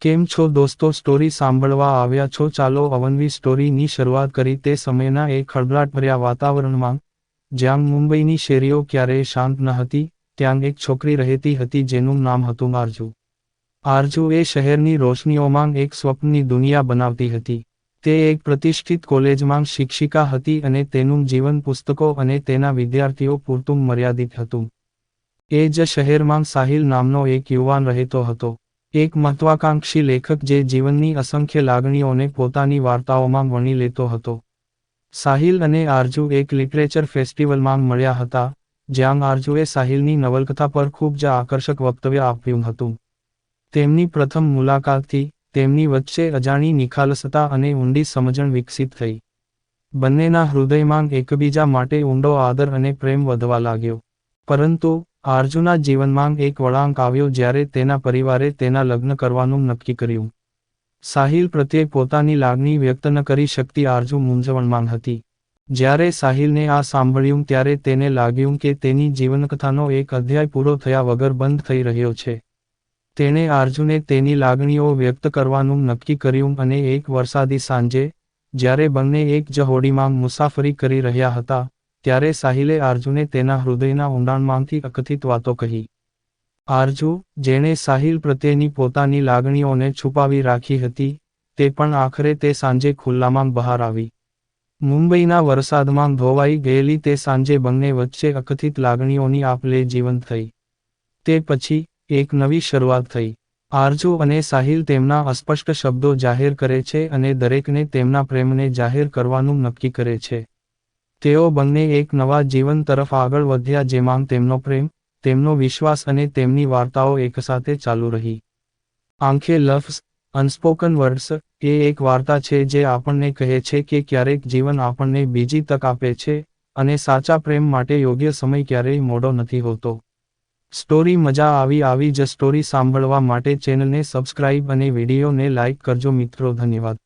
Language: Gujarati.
કેમ છો દોસ્તો? સ્ટોરી સાંભળવા આવ્યા છો? ચાલો અવનવી સ્ટોરીની શરૂઆત કરી. તે સમયના એક ખળભળાટભર્યા વાતાવરણમાં, જ્યાં મુંબઈની શેરીઓ ક્યારેય શાંત ન હતી, ત્યાં એક છોકરી રહેતી હતી જેનું નામ હતું આરજુ. આરજુ એ શહેરની રોશનીઓમાં એક સ્વપ્નની દુનિયા બનાવતી હતી. તે એક પ્રતિષ્ઠિત કોલેજમાં શિક્ષિકા હતી અને તેનું જીવન પુસ્તકો અને તેના વિદ્યાર્થીઓ પૂરતું મર્યાદિત હતું. એ જ શહેરમાં સાહિલ નામનો એક યુવાન રહેતો હતો. એક મહત્વાકાંક્ષી લેખક જે જીવનની અસંખ્ય લાગણીઓને પોતાની વાર્તાઓમાં વણી લેતો હતો. સાહિલ અને આરજુ એક લિટરેચર ફેસ્ટિવલમાં મળ્યા હતા, જ્યાં આરજુએ સાહિલની નવલકથા પર ખૂબ જ આકર્ષક વક્તવ્ય આપ્યું હતું. તેમની પ્રથમ મુલાકાતથી તેમની વચ્ચે અજાણી નિખાલસતા અને ઊંડી સમજણ વિકસિત થઈ. બંનેના હૃદયમાં એકબીજા માટે ઊંડો આદર અને પ્રેમ વધવા લાગ્યો. પરંતુ આર્જુના જીવનમાં એક વળાંક આવ્યો જ્યારે તેના પરિવારે તેના લગ્ન કરવાનું નક્કી કર્યું. સાહિલ પ્રત્યે પોતાની લાગણી વ્યક્ત ન કરી શકતી આરજુ મૂંઝવણમાં હતી. જ્યારે સાહિલને આ સાંભળ્યું ત્યારે તેને લાગ્યું કે તેની જીવનકથાનો એક અધ્યાય પૂરો થયા વગર બંધ થઈ રહ્યો છે. તેણે આરજુને તેની લાગણીઓ વ્યક્ત કરવાનું નક્કી કર્યું અને એક વરસાદી સાંજે, જ્યારે બંને એક જ હોડીમાં મુસાફરી કરી રહ્યા હતા ત્યારે સાહિલે આરજુને તેના હૃદયના ઊંડાણમાંથી અકથિત વાતો કહી. આરજુ, જેણે સાહિલ પ્રત્યેની પોતાની લાગણીઓને છુપાવી રાખી હતી, તે પણ આખરે તે સાંજે ખુલ્લામાં બહાર આવી. મુંબઈના વરસાદમાં ધોવાઈ ગયેલી તે સાંજે બંને વચ્ચે અકથિત લાગણીઓની આપલે જીવંત થઈ. તે પછી એક નવી શરૂઆત થઈ. આરજુ અને સાહિલ તેમના અસ્પષ્ટ શબ્દો જાહેર કરે છે અને દરેકને તેમના પ્રેમને જાહેર કરવાનું નક્કી કરે છે. તેઓ બંને એક નવા જીવન તરફ આગળ વધ્યા જેમાં તેમનો પ્રેમ, તેમનો વિશ્વાસ અને તેમની વાર્તાઓ એકસાથે ચાલુ રહી. આંખે લફ્સ અનસ્પોકન વર્ડ્સ એ એક વાર્તા છે જે આપણને કહે છે કે ક્યારેક જીવન આપણને બીજી તક આપે છે અને સાચા પ્રેમ માટે યોગ્ય સમય ક્યારેય મોડો નથી હોતો. સ્ટોરી મજા આવી આવી જ સ્ટોરી સાંભળવા માટે ચેનલને સબસ્ક્રાઇબ અને વિડીયોને લાઇક કરજો મિત્રો, ધન્યવાદ.